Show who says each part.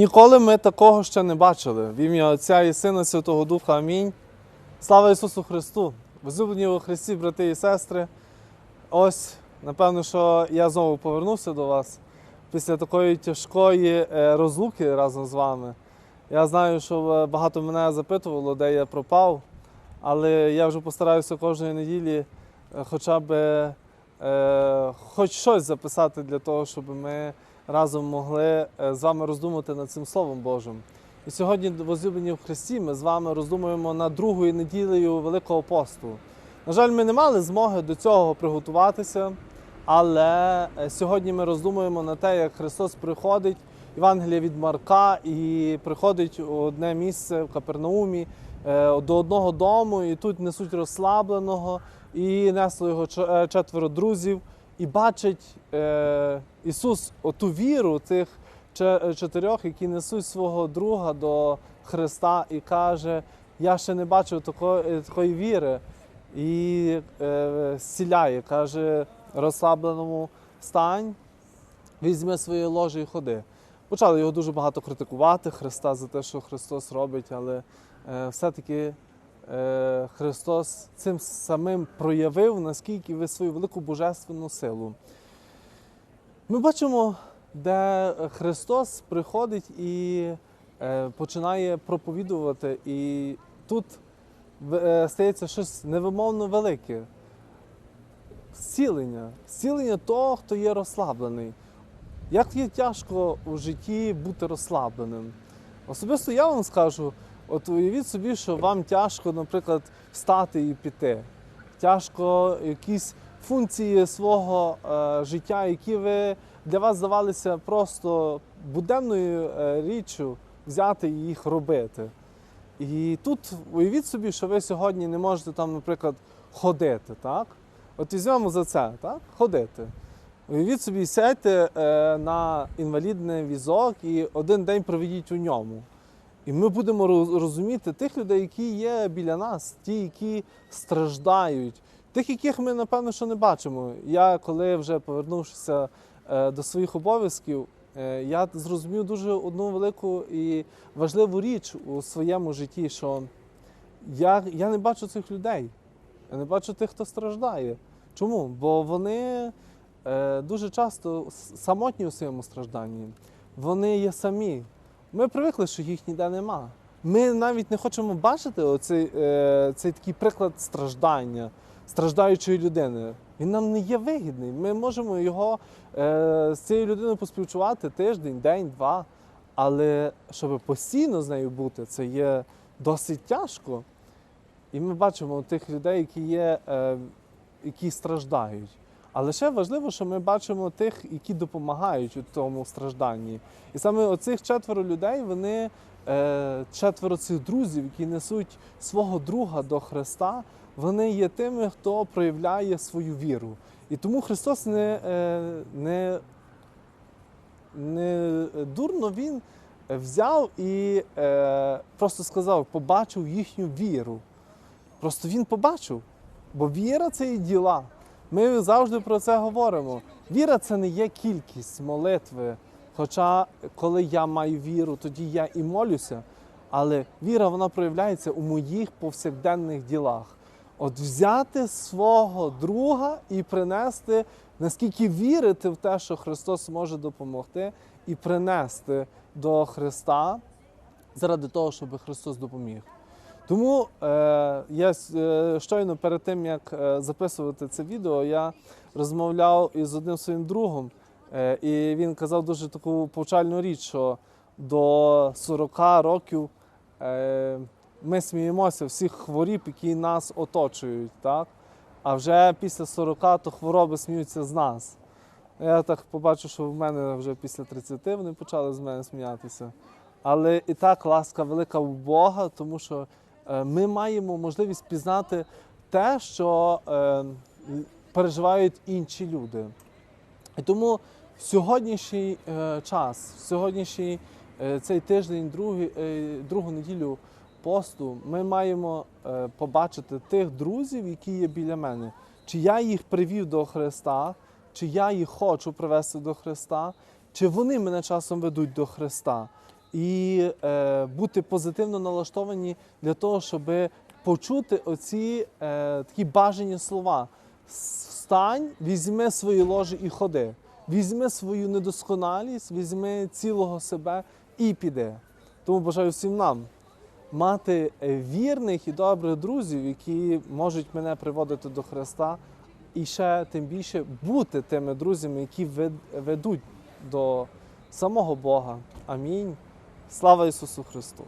Speaker 1: Ніколи ми такого ще не бачили. В ім'я Отця і Сина Святого Духа. Амінь. Слава Ісусу Христу! Возлюблені у Христі, брати і сестри. Ось, напевно, що я знову повернувся до вас після такої тяжкої е, розлуки разом з вами. Я знаю, що багато мене запитувало, де я пропав, але я вже постараюся кожної неділі е, хоча б е, хоч щось записати для того, щоб ми разом могли е, з вами роздумати над цим Словом Божим. І сьогодні, возлюблені в Христі, ми з вами роздумуємо над другою неділею Великого посту. На жаль, ми не мали змоги до цього приготуватися, але е, сьогодні ми роздумуємо на те, як Христос приходить, Євангелія від Марка, і приходить у одне місце в Капернаумі е, до одного дому, і тут несуть розслабленого, і несло його четверо друзів, і бачить е, Ісус оту віру тих е, чотирьох, які несуть свого друга до Христа, і каже: Я ще не бачив такої, такої віри. І е, зціляє, каже розслабленому стань, візьми своє ложе і ходи. Почали його дуже багато критикувати, Христа за те, що Христос робить, але е, все-таки е, Христос цим самим проявив, наскільки ви свою велику божественну силу. Ми бачимо, де Христос приходить і е, починає проповідувати, і тут е, стається щось невимовно велике. Зцілення. Зцілення того, хто є розслаблений. Як є тяжко у житті бути розслабленим? Особисто я вам скажу, от уявіть собі, що вам тяжко, наприклад, встати і піти. Тяжко якісь функції свого е, життя, які ви для вас здавалися просто буденною е, річчю, взяти і їх робити. І тут уявіть собі, що ви сьогодні не можете там, наприклад, ходити, так? От візьмемо за це, так? Ходити. Уявіть собі, сядьте е, на інвалідний візок і один день проведіть у ньому. І ми будемо розуміти тих людей, які є біля нас, ті, які страждають, тих, яких ми, напевно, що не бачимо. Я, коли вже повернувшися е, до своїх обов'язків, е, я зрозумів дуже одну велику і важливу річ у своєму житті, що я, я не бачу цих людей. Я не бачу тих, хто страждає. Чому? Бо вони е, дуже часто самотні у своєму стражданні. Вони є самі. Ми привикли, що їх ніде нема. Ми навіть не хочемо бачити оцей, е, цей такий приклад страждання, страждаючої людини. Він нам не є вигідний. Ми можемо його е, з цією людиною поспілкувати тиждень, день, два. Але щоб постійно з нею бути, це є досить тяжко. І ми бачимо тих людей, які є, е, які страждають. Але ще важливо, що ми бачимо тих, які допомагають у тому стражданні. І саме оцих четверо людей, вони е, четверо цих друзів, які несуть свого друга до Христа, вони є тими, хто проявляє свою віру. І тому Христос не, е, не, не дурно Він взяв і е, просто сказав, побачив їхню віру. Просто він побачив. Бо віра це і діла. Ми завжди про це говоримо. Віра це не є кількість молитви. Хоча, коли я маю віру, тоді я і молюся. Але віра вона проявляється у моїх повсякденних ділах. От взяти свого друга і принести, наскільки вірити в те, що Христос може допомогти, і принести до Христа заради того, щоб Христос допоміг. Тому е, я е, щойно перед тим, як е, записувати це відео, я розмовляв із одним своїм другом, е, і він казав дуже таку повчальну річ, що до 40 років е, ми сміємося всіх хворіб, які нас оточують, так? а вже після 40 то хвороби сміються з нас. Я так побачив, що в мене вже після 30 вони почали з мене сміятися. Але і так ласка велика у Бога, тому що ми маємо можливість пізнати те, що е, переживають інші люди. І тому в сьогоднішній е, час, в сьогоднішній е, цей тиждень, другий, е, другу неділю посту, ми маємо е, побачити тих друзів, які є біля мене. Чи я їх привів до Христа, чи я їх хочу привести до Христа, чи вони мене часом ведуть до Христа. І е, бути позитивно налаштовані для того, щоб почути оці е, такі бажані слова. Встань, візьми свої ложі і ходи. Візьми свою недосконалість, візьми цілого себе і піди. Тому бажаю всім нам мати е, вірних і добрих друзів, які можуть мене приводити до Христа, і ще тим більше бути тими друзями, які вед- ведуть до самого Бога. Амінь. Слава Ісусу Христу!